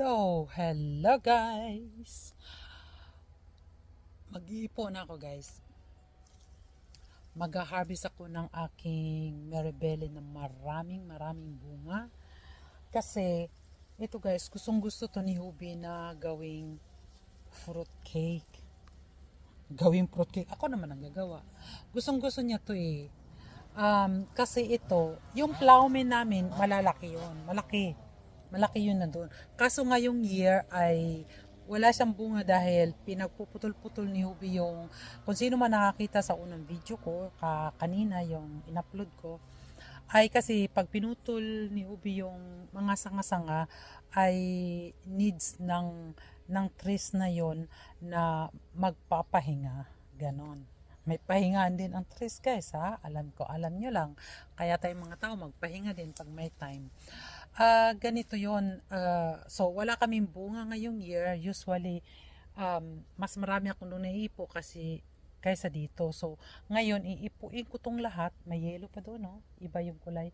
So, hello guys! Mag-iipon ako guys. Mag-harvest ako ng aking Maribele na maraming maraming bunga. Kasi, ito guys, gustong gusto to ni Hubi na gawing fruit cake. Gawing fruit cake. Ako naman ang gagawa. Gustong gusto niya to eh. Um, kasi ito, yung plowman namin, malalaki yon Malaki malaki yun nandun. Kaso ngayong year ay wala siyang bunga dahil pinagpuputol-putol ni Hubi yung kung sino man nakakita sa unang video ko ka, kanina yung in-upload ko ay kasi pag pinutol ni Hubi yung mga sanga-sanga ay needs ng ng trees na yon na magpapahinga ganon. May pahingaan din ang trees guys ha? Alam ko alam nyo lang. Kaya tayong mga tao magpahinga din pag may time Ah, ganito 'yon. Ah, so wala kaming bunga ngayong year. Usually um, mas marami ako nung naiipo kasi kaysa dito. So ngayon iipuin ko tong lahat. May yellow pa doon, no? Iba yung kulay.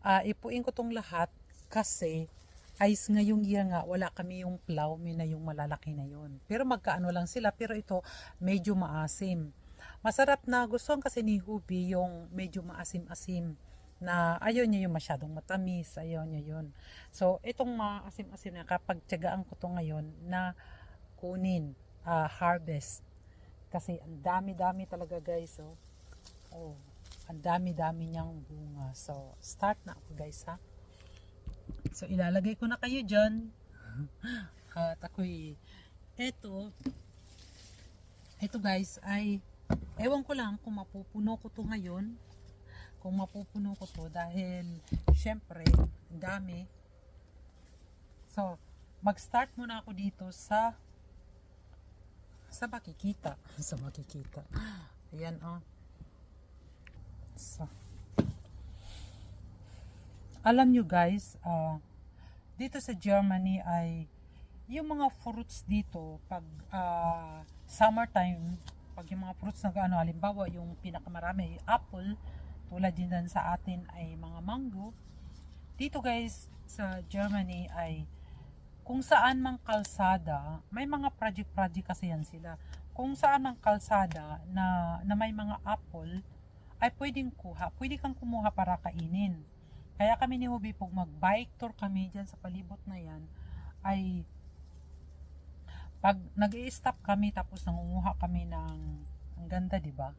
Ah, ipuin ko tong lahat kasi ice ngayong year nga wala kami yung plowme na yung malalaki na yon. Pero magkaano lang sila pero ito medyo maasim. Masarap na gusto kasi ni Hubi yung medyo maasim-asim na ayaw niya yung masyadong matamis, ayaw niya yun. So, itong maasim-asim na kapag tiyagaan ko to ngayon na kunin, ah, harvest. Kasi ang dami-dami talaga guys, oh. Oh, ang dami-dami niyang bunga. So, start na ako guys, ha. So, ilalagay ko na kayo dyan. At ako'y, eto, eto guys, ay, ewan ko lang kung mapupuno ko to ngayon kung mapupuno ko to dahil syempre dami. So mag-start muna ako dito sa sa makikita. Sa makikita. Ayan oh. So. Alam nyo guys uh, dito sa Germany ay yung mga fruits dito pag uh, summertime pag yung mga fruits na ano halimbawa yung pinakamarami apple tulad din dan sa atin ay mga mango. Dito guys, sa Germany ay kung saan mang kalsada, may mga project-project kasi yan sila. Kung saan mang kalsada na, na may mga apple, ay pwedeng kuha. Pwede kang kumuha para kainin. Kaya kami ni Hobby, pag mag-bike tour kami dyan sa palibot na yan, ay pag nag stop kami tapos nangunguha kami ng ang ganda, di ba?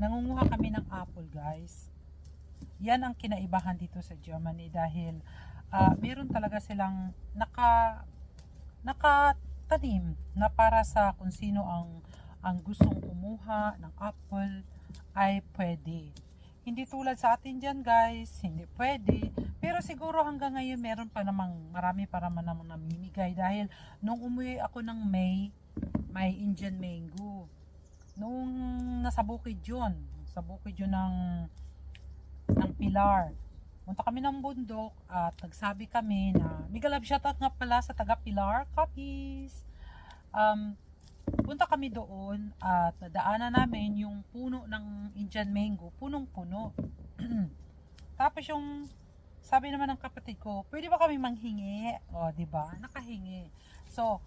Nangunguha kami ng apple guys yan ang kinaibahan dito sa Germany dahil uh, meron talaga silang naka nakatanim na para sa kung sino ang ang gustong kumuha ng apple ay pwede. Hindi tulad sa atin dyan guys, hindi pwede. Pero siguro hanggang ngayon meron pa namang marami para man namang namimigay dahil nung umuwi ako ng May, may Indian mango nung nasa bukid yun sa bukid yun ng ng Pilar punta kami ng bundok at nagsabi kami na Migalab shoutout nga pala sa taga Pilar copies um, punta kami doon at nadaanan namin yung puno ng Indian mango punong puno tapos yung sabi naman ng kapatid ko pwede ba kami manghingi? O di ba? Nakahingi. So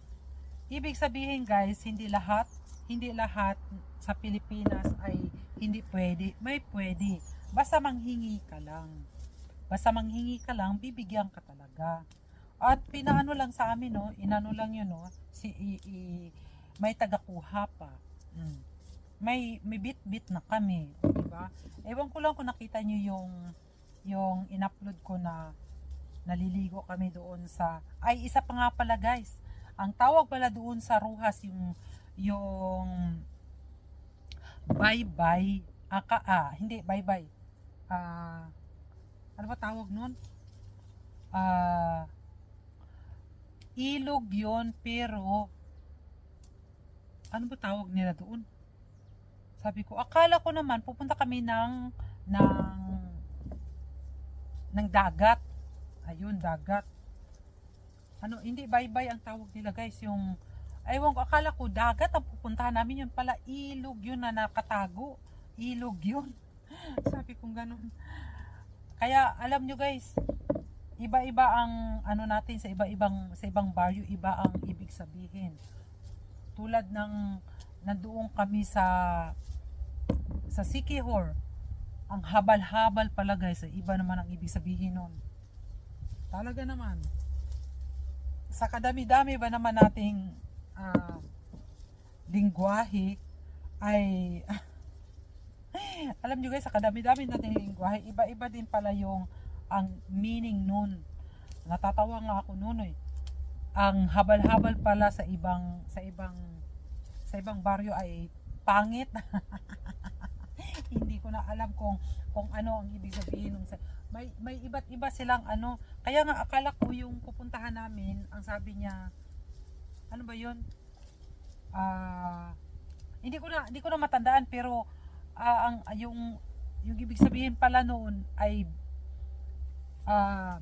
ibig sabihin guys hindi lahat hindi lahat sa Pilipinas ay hindi pwede. May pwede. Basta manghingi ka lang. Basta manghingi ka lang, bibigyan ka talaga. At pinaano lang sa amin, no? Inano lang yun, no? Si, i, i, may tagakuha pa. Mm. May, may bit-bit na kami. Diba? Ewan ko lang kung nakita nyo yung, yung in-upload ko na naliligo kami doon sa, ay isa pa nga pala guys, ang tawag pala doon sa Ruhas yung yung bye-bye aka ah, hindi bye-bye. Ah, ano ba tawag nun? Ah, ilog yon pero ano ba tawag nila doon? Sabi ko akala ko naman pupunta kami ng ng ng dagat. Ayun dagat. Ano hindi bye-bye ang tawag nila guys yung Ewan ko, akala ko dagat ang pupuntahan namin yun pala ilog yun na nakatago. Ilog yun. Sabi kong ganun. Kaya alam nyo guys, iba-iba ang ano natin sa iba-ibang sa ibang baryo, iba ang ibig sabihin. Tulad ng nandoon kami sa sa Sikihor, ang habal-habal pala guys, iba naman ang ibig sabihin nun. Talaga naman. Sa kadami-dami ba naman nating ah, lingwahe ay alam nyo guys, sa kadami-dami nating lingwahe, iba-iba din pala yung ang meaning nun. Natatawa nga ako nun eh. Ang habal-habal pala sa ibang sa ibang sa ibang baryo ay pangit. Hindi ko na alam kung kung ano ang ibig sabihin ng may may iba't iba silang ano. Kaya nga akala ko yung pupuntahan namin, ang sabi niya ano ba 'yun? Ah hindi ko na hindi ko na matandaan pero ah, ang yung yung ibig sabihin pala noon ay ah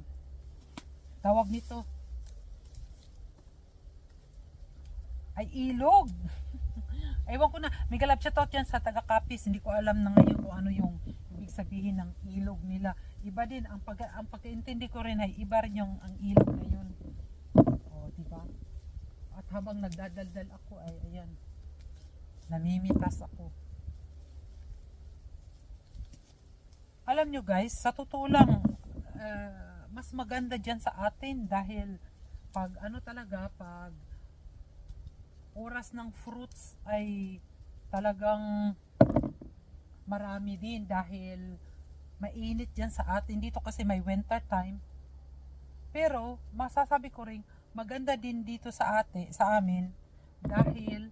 tawag nito ay ilog. Ewan ko na, may galap yan sa taga-kapis. Hindi ko alam na ngayon kung ano yung ibig sabihin ng ilog nila. Iba din, ang, pag, ang pagkaintindi ko rin ay iba rin yung ang ilog na yun. Habang nagdadaldal ako ay, ayan, namimitas ako. Alam nyo guys, sa totoo lang, ah, mas maganda dyan sa atin dahil pag ano talaga, pag oras ng fruits ay talagang marami din dahil mainit dyan sa atin. Dito kasi may winter time. Pero masasabi ko rin maganda din dito sa ate, sa amin dahil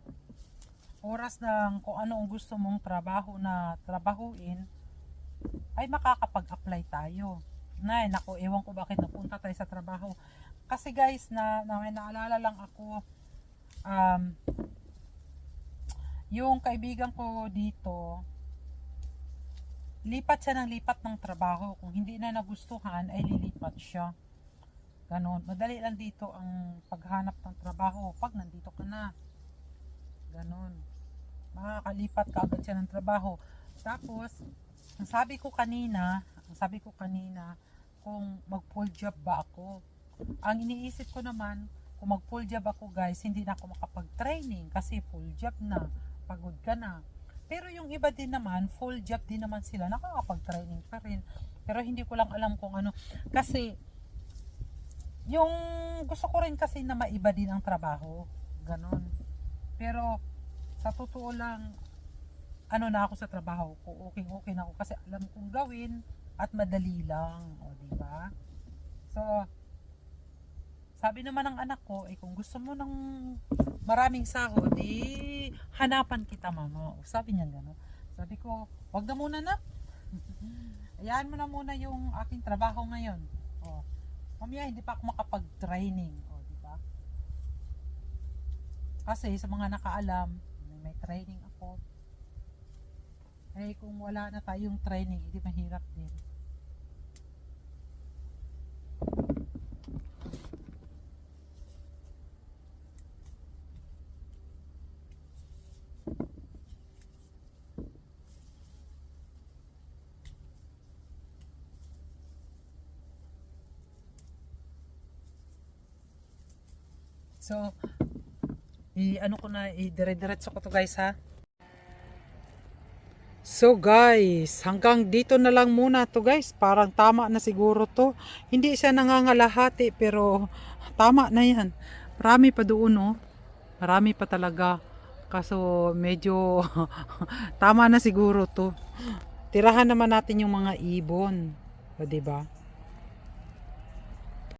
oras ng kung ano ang gusto mong trabaho na trabahuin ay makakapag-apply tayo. Nay, nako, ewan ko bakit napunta tayo sa trabaho. Kasi guys, na, na may naalala lang ako, um, yung kaibigan ko dito, lipat siya ng lipat ng trabaho. Kung hindi na nagustuhan, ay lilipat siya. Ganon. Madali lang dito ang paghanap ng trabaho pag nandito ka na. Ganon. Makakalipat ka agad siya ng trabaho. Tapos, ang sabi ko kanina, ang sabi ko kanina, kung mag full job ba ako. Ang iniisip ko naman, kung mag full job ako guys, hindi na ako makapag-training kasi full job na, pagod ka na. Pero yung iba din naman, full job din naman sila, nakakapag-training pa rin. Pero hindi ko lang alam kung ano. Kasi, yung gusto ko rin kasi na maiba din ang trabaho. Ganon. Pero, sa totoo lang, ano na ako sa trabaho ko, okay okay na ako kasi alam kong gawin at madali lang, o di ba? So, sabi naman ng anak ko, eh kung gusto mo ng maraming sahod, eh hanapan kita mama. O, sabi niya gano'n. Sabi ko, wag na muna na. Hayaan mo na muna yung aking trabaho ngayon. O, mamaya hindi pa ako makapag-training. O, di ba? Kasi sa mga nakaalam, may, training ako. Eh kung wala na tayong training, hindi mahirap din. So, i ano ko na, i-dire-diretso ko to guys ha. So guys, hanggang dito na lang muna to guys. Parang tama na siguro to. Hindi siya nangangalahati pero tama na yan. Marami pa doon oh. Marami pa talaga. Kaso medyo tama na siguro to. Tirahan naman natin yung mga ibon. O, diba?